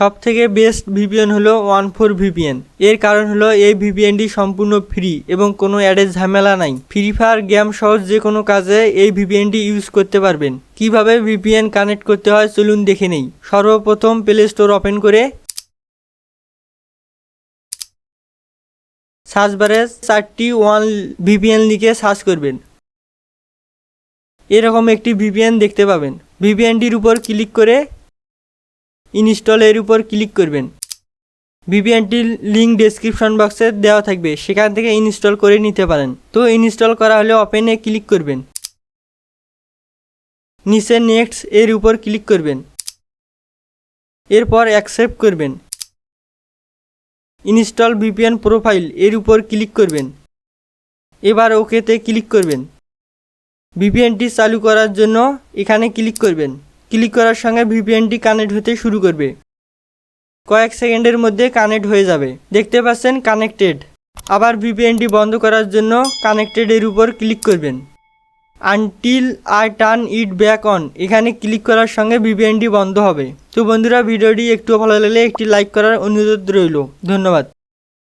সব থেকে best VPN হলো ওয়ান ফোর ভিপিএন। এর কারণ হলো এই ভিপিএনটি সম্পূর্ণ ফ্রি এবং কোনো অ্যাডের ঝামেলা নাই। ফ্রি ফায়ার গেম সহ যে কোনো কাজে এই ভিপিএনটি ইউজ করতে পারবেন। কীভাবে ভিপিএন কানেক্ট করতে হয় চলুন দেখে নেই। সর্বপ্রথম প্লে স্টোর ওপেন করে সার্চ বারে চারটি ওয়ান ভিপিএন লিখে সার্চ করবেন। এরকম একটি ভিপিএন দেখতে পাবেন। ভিপিএনটির উপর ক্লিক করে ইনস্টলের উপর ক্লিক করবেন। ভিপিএনটির লিঙ্ক ডেসক্রিপশন বক্সে দেওয়া থাকবে, সেখান থেকে ইনস্টল করে নিতে পারেন। তো ইনস্টল করা হলে ওপেনে ক্লিক করবেন। নিচে নেক্সট এর উপর ক্লিক করবেন। এরপর অ্যাকসেপ্ট করবেন। ইনস্টল ভিপিএন প্রোফাইল এর উপর ক্লিক করবেন। এবার ওকেতে ক্লিক করবেন। ভিপিএনটি চালু করার জন্য এখানে ক্লিক করবেন। ক্লিক করার সঙ্গে ভিপিএনটি কানেক্ট হতে শুরু করবে। কয়েক সেকেন্ডের মধ্যে কানেক্ট হয়ে যাবে। দেখতে পাচ্ছেন কানেক্টেড। আবার ভিপিএনটি বন্ধ করার জন্য কানেক্টেড এর উপর ক্লিক করবেন। Until I turn it back on. এখানে ক্লিক করার সঙ্গে ভিপিএনটি বন্ধ হবে। তো বন্ধুরা, ভিডিওটি একটু ভালো লাগলে একটি লাইক করার অনুরোধ রইল। ধন্যবাদ।